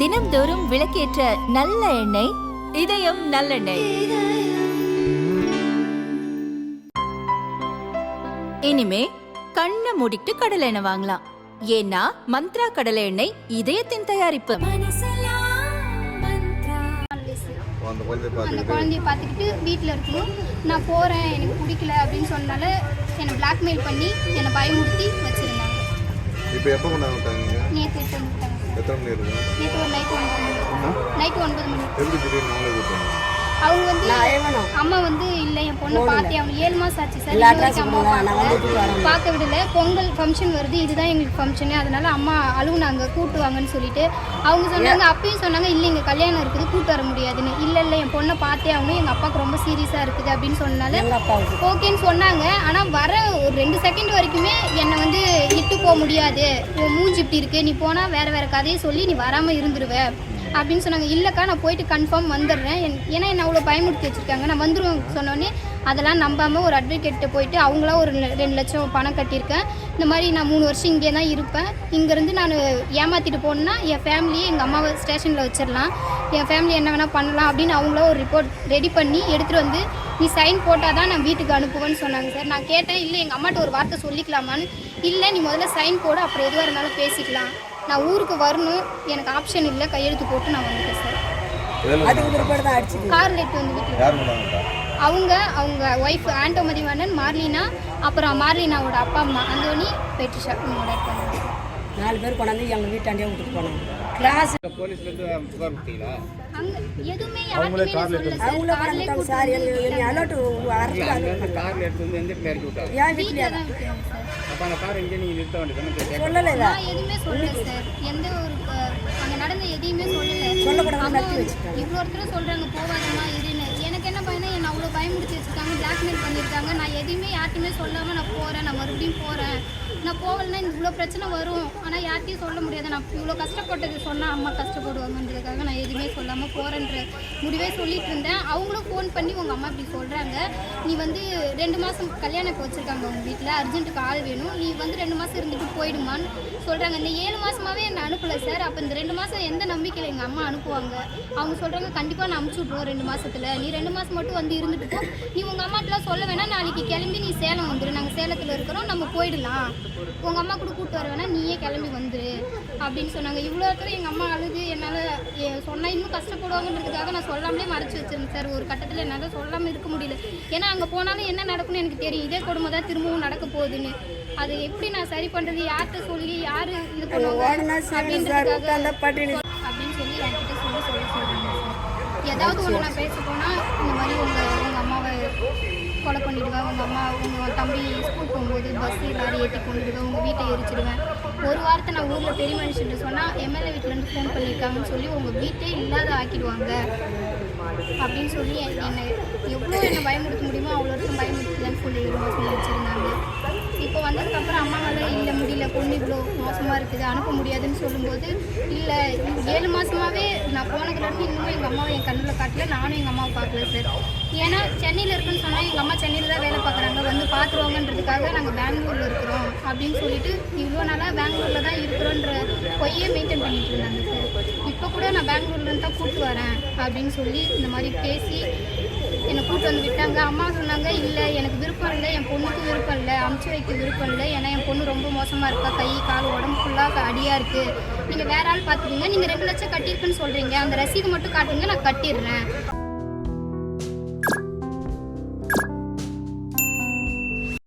தினம்தோறும் விளக்கேற்ற நல்ல எண்ணெய் இதயம் நல்லெண்ணெய். இனிமே கண்ணை மூடிட்டு கடலை எண்ணெய் வாங்கலாம். ஏன்னா மந்த்ரா கடலை எண்ணெய் இதயத்தின் தயாரிப்பு. அந்த குழந்தைய பார்த்துக்கிட்டு. வீட்டில் இருக்கணும். நான் போகிறேன் எனக்கு பிடிக்கல அப்படின்னு சொன்னால என்னை பிளாக்மெயில் பண்ணி என்னை பயமுறுத்தி வச்சுருந்தாங்க இப்போ எப்போ கொண்டாந்து விட்டாங்க? நேற்று எட்டு வந்துட்டாங்க சார் எத்தனை மணி இருக்கும் நேற்று ஒரு நைட்டு ஒன்பது மணி. ஒன்பது மணி. எப்படி திடீர்னு நாங்களே விட்டாங்க அவங்க வந்து அம்மா வந்து இல்லை என் பொண்ணை பார்த்தே அவங்க ஏழு மாதம் ஆச்சு சார். வரைக்கும் அம்மா பார்க்கல. பார்க்க விடல. பொங்கல் ஃபங்க்ஷன் வருது. இதுதான் எங்களுக்கு ஃபங்க்ஷனு அதனால அம்மா அழுவுனாங்க. கூட்டு வாங்கன்னு சொல்லிட்டு அவங்க சொன்னாங்க அப்பயும் சொன்னாங்க இல்லை இங்கே கல்யாணம் இருக்குது கூட்டு வர முடியாதுன்னு. இல்லை இல்லை என் பொண்ணை பார்த்தே ஆகணும் எங்கள் அப்பாவுக்கு ரொம்ப சீரியஸாக இருக்குது அப்படின்னு சொன்னனால ஓகேன்னு சொன்னாங்க. ஆனால் வர ஒரு ரெண்டு செகண்ட் வரைக்குமே என்னை வந்து இட்டு போக முடியாது. உன் மூஞ்சி இப்படி இருக்கு நீ போனால் வேற வேற கதையை சொல்லி நீ வராமல் இருந்துருவ. அப்படின்னு சொன்னாங்க. இல்லைக்கா நான் போயிட்டு கன்ஃபார்ம் வந்துடுறேன். ஏன்னா என்னை அவ்வளோ பயமுறுத்தி வச்சுருக்காங்க. நான் வந்துருவேன் சொன்னோன்னே அதெல்லாம் நம்பாமல் ஒரு அட்வொகேட்ட போயிட்டு அவங்களா ஒரு ரெண்டு லட்சம் பணம் கட்டியிருக்கேன். இந்த மாதிரி நான் மூணு வருஷம் இங்கே தான் இருப்பேன். இங்கேருந்து நான் ஏமாற்றிட்டு போனேன்னா என் ஃபேமிலியை எங்கள் அம்மாவை ஸ்டேஷனில் வச்சிடலாம். என் ஃபேமிலி என்ன வேணால் பண்ணலாம் அப்படின்னு அவங்களா ஒரு ரிப்போர்ட் ரெடி பண்ணி எடுத்துகிட்டு வந்து நீ சைன் போட்டால் தான் நான் வீட்டுக்கு அனுப்புவேன்னு சொன்னாங்க சார் நான் கேட்டேன் இல்லை எங்கள் அம்மாட்ட ஒரு வார்த்தை சொல்லிக்கலாமான்னு? இல்லை நீ முதல்ல சைன் போடு அப்புறம் எதுவாக இருந்தாலும் பேசிக்கலாம். நான் ஊருக்கு வரணும். எனக்கு ஆப்ஷன் இல்லை. கையெழுத்து போட்டு நான் வந்துட்டேன் சார் கார் லெட் வந்து அவங்க அவங்க ஒய்ஃப் ஆண்டோ மதிவாணன் மார்லினா அப்புறம் மார்லினாவோட அப்பா அம்மா அந்தோனி பெட்ரிஷா இவங்களோட இருக்காங்க. நாலு பேர் கொண்டாந்து எங்கள் வீட்டாண்டே விட்டுட்டு போனாங்க கிளாஸ் அங்க எதுவுமே யாருமே சொல்லல. சார் அவங்கள சார் என்னை அலர்ட் எடுத்து வந்து விட்டாங்க? அப்ப அந்த கார் நீங்க நிறுத்த வேண்டியது சொல்லலை நான் எதுவுமே சொல்லல சார். எந்த ஒரு அங்க நடந்த எதையுமே சொல்லல. நடத்தி வச்சுட்டாங்க. ஒருத்தர் சொல்றாங்க எனக்கு என்ன பயனா என்னை அவ்வளோ பிளாக்மெயில் பண்ணியிருக்காங்க. நான் எதையுமே யார்ட்டையுமே சொல்லாமல் நான் போகிறேன் நான் மறுபடியும் போகிறேன் நான் போகலன்னா இந்த இவ்வளோ பிரச்சனை வரும். ஆனால் யார்ட்டையும் சொல்ல முடியாது. நான் இவ்வளோ கஷ்டப்பட்டது சொன்னால் அம்மா கஷ்டப்படுவாங்கன்றதுக்காக நான் எதுவுமே சொல்லாமல் போகிறேன்ற முடிவே சொல்லிட்டு இருந்தேன். அவங்களும் ஃபோன் பண்ணி உங்கள் அம்மா இப்படி சொல்கிறாங்க நீ வந்து ரெண்டு மாதம் கல்யாணம் இப்போ வச்சுருக்காங்க உங்கள் வீட்டில் அர்ஜென்ட்டுக்கு ஆள் வேணும். நீ வந்து ரெண்டு மாதம் இருந்துட்டு போயிடுமான்னு சொல்கிறாங்க இந்த ஏழு மாதமாகவே என்னை அனுப்பலை சார். அப்போ இந்த ரெண்டு மாதம் எந்த நம்பிக்கையில் எங்கள் அம்மா அனுப்புவாங்க? அவங்க சொல்கிறாங்க கண்டிப்பாக நான் அமுச்சு விட்ருவோம் ரெண்டு மாதத்தில் நீ ரெண்டு மாதம் மட்டும் வந்து இருந்துட்டு போ. நீ உங்கள் அம்மாட்டெலாம் சொல்ல வேணாம். நாளைக்கு கிளம்பி நீ சேலம் வந்துடு நாங்கள் சேலத்தில் இருக்கிறோம். நம்ம போயிடலாம். உங்கள் அம்மா கூட கூப்பிட்டு வர வேணா நீயே கிளம்பி வந்துரு அப்படின்னு சொன்னாங்க. இவ்வளோ தூரம் எங்கள் அம்மா அழுது என்னால் சொன்னால் இன்னும் கஷ்டப்படுவாங்கன்றதுக்காக நான் சொல்லாமலே மறைச்சி வச்சிருந்தேன் சார். ஒரு கட்டத்தில் என்னால் சொல்லாமல் இருக்க முடியல. ஏன்னா அங்கே போனாலும் என்ன நடக்கும்னு எனக்கு தெரியும். இதே கொடுமை தான் திரும்பவும் நடக்க போகுதுன்னு. அது எப்படி நான் சரி பண்ணுறது யார்கிட்ட சொல்லி யார் இது பண்ணுவாங்க? பட்டினி அப்படின்னு சொல்லி என்கிட்ட சொல்லி சொல்லி சொல்கிறாங்க சார். ஏதாவது ஒன்று நான் பேச போனால் இந்த மாதிரி உங்கள் உங்கள் அம்மாவை கொலை உங்கள் அம்மா உங்கள் தம்பி ஸ்கூல் போகும்போது பஸ் லாரி ஏற்றி கொண்டுடுவேன் உங்கள் வீட்டை எரிச்சிடுவேன் ஒரு வாரத்தை நான் ஊரில் பெரிய மனுஷன்ட்டு சொன்னால் எம்எல்ஏ வீட்டிலேருந்து ஃபோன் பண்ணியிருக்காங்கன்னு சொல்லி உங்கள் வீட்டே இல்லாத ஆக்கிடுவாங்க. அப்படின்னு சொல்லி என்னை எவ்வளோ என்னை பயமுறுத்த முடியுமோ பொண்ணு இவ்வளோ மோசமாக இருக்குது அனுப்ப முடியாதுன்னு சொல்லும்போது இல்லை ஏழு மாதமாகவே நான் போனதுலேருந்து இன்னும் எங்கள் அம்மாவை என் கண்ணில் காட்டல நானும் எங்கள் அம்மாவை பார்க்கல சார் ஏன்னா சென்னையில் இருக்குன்னு சொன்னால் எங்கள் அம்மா சென்னையில் தான் வேலை பார்க்குறாங்க. வந்து பார்த்துருவாங்கன்றதுக்காக நாங்கள் பெங்களூரில் இருக்கிறோம் அப்படின்னு சொல்லிட்டு இவ்வளோ நாளாக பெங்களூரில் தான் இருக்கிறோன்ற பொய்யே மெயின்டைன் பண்ணிட்டு இருந்தாங்க சார் இப்போ கூட நான் பெங்களூர்லேருந்து தான் கூப்பிட்டு வரேன் அப்படின்னு சொல்லி இந்த மாதிரி பேசி என்னை கூப்பிட்டு வந்து விட்டாங்க. அம்மா சொன்னாங்க இல்லை எனக்கு விருப்பம் இல்லை என் பொண்ணுக்கு விருப்பம் இல்லை அமுச்சு வைக்க விருப்பம் இல்லை ஏன்னா பொண்ணு ரொம்ப மோசமாக இருக்கா? கை கால் உடம்பு ஃபுல்லாக அடியாக இருக்குது நீங்கள் வேற ஆள் பார்த்துக்கீங்க. நீங்கள் ரெண்டு லட்சம் கட்டியிருக்குன்னு சொல்கிறீங்க அந்த ரசீது மட்டும் காட்டுங்க நான் கட்டிடுறேன்.